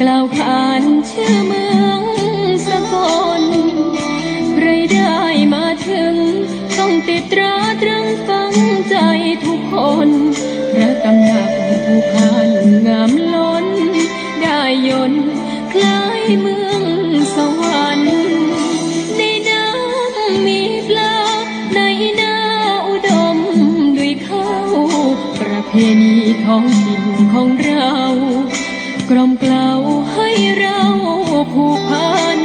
กล่าวขานชื่อเมืองสกลใครได้มาถึง ต้องติดตราตรึงฝังใจทุกคนพระตำหนักผู้พันงามล้น ได้ยนคล้ายเมืองสวรรค์ในน้ำมีปลาในนาอุดมด้วยข้าวประเพณีท้องถิ่นของเรา กล่อมเกลาให้เราผูกพัน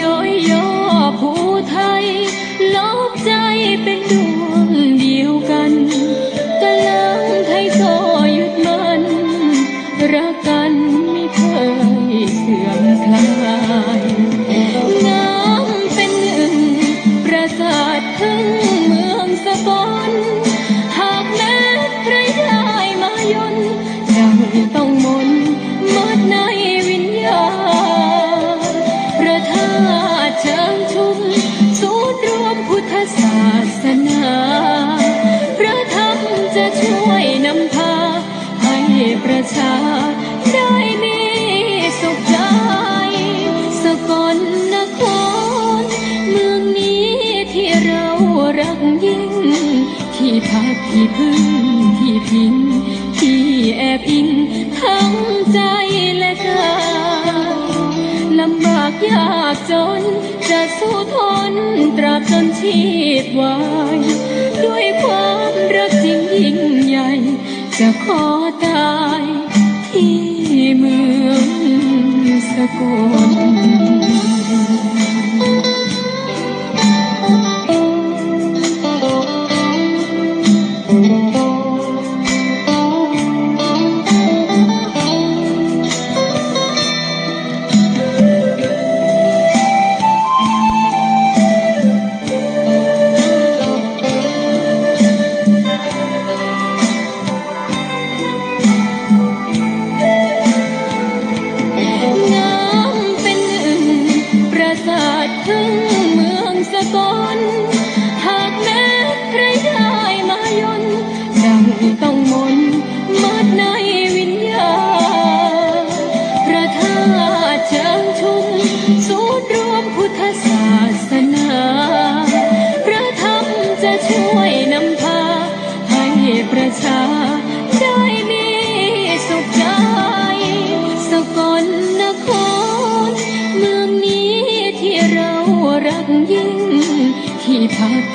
ย้อยย่อผู้ไทยลบใจเป็นดว ประชา ได้มีสุขใจ สกลนคร เมืองนี้ที่เรารักยิ่ง ที่พักที่พึ่งที่พิง ที่แอบอิงทั้งใจและกายลำบากยากจน จะสู้ทนตราบจนชีพวาย จะขอตายที่เมืองสกล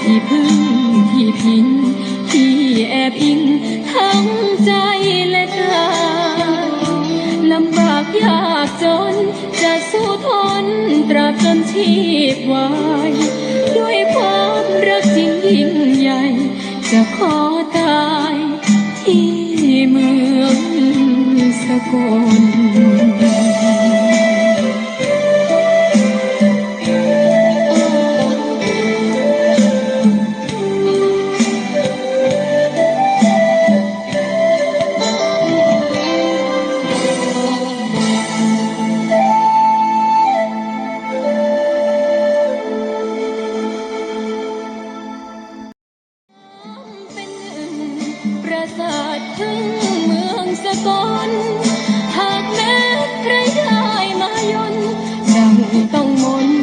ที่พึ่งที่พิงที่แอบอิงทั้งใจและกายลำบากยากจนจะสู้ทนตราบจนชีพวายด้วยความรักจริงยิ่งใหญ่ จะขอตายที่เมืองสกล สาทถึงเมืองสกลหากแม้ใครได้มายนดังต้องมน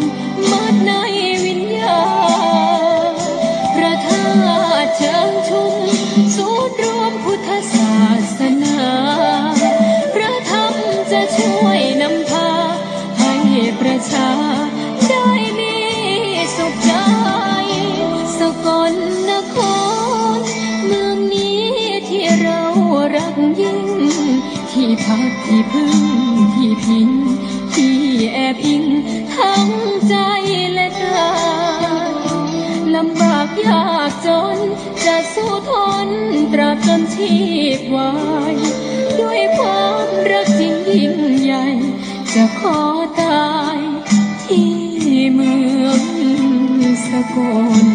ที่พักที่พึ่งที่พิงที่แอบอิงทั้งใจและกายลำบากยากจน จะสู้ทนตราบจนชีพวายด้วยความรักจริงยิ่งใหญ่ จะขอตายที่เมืองสกล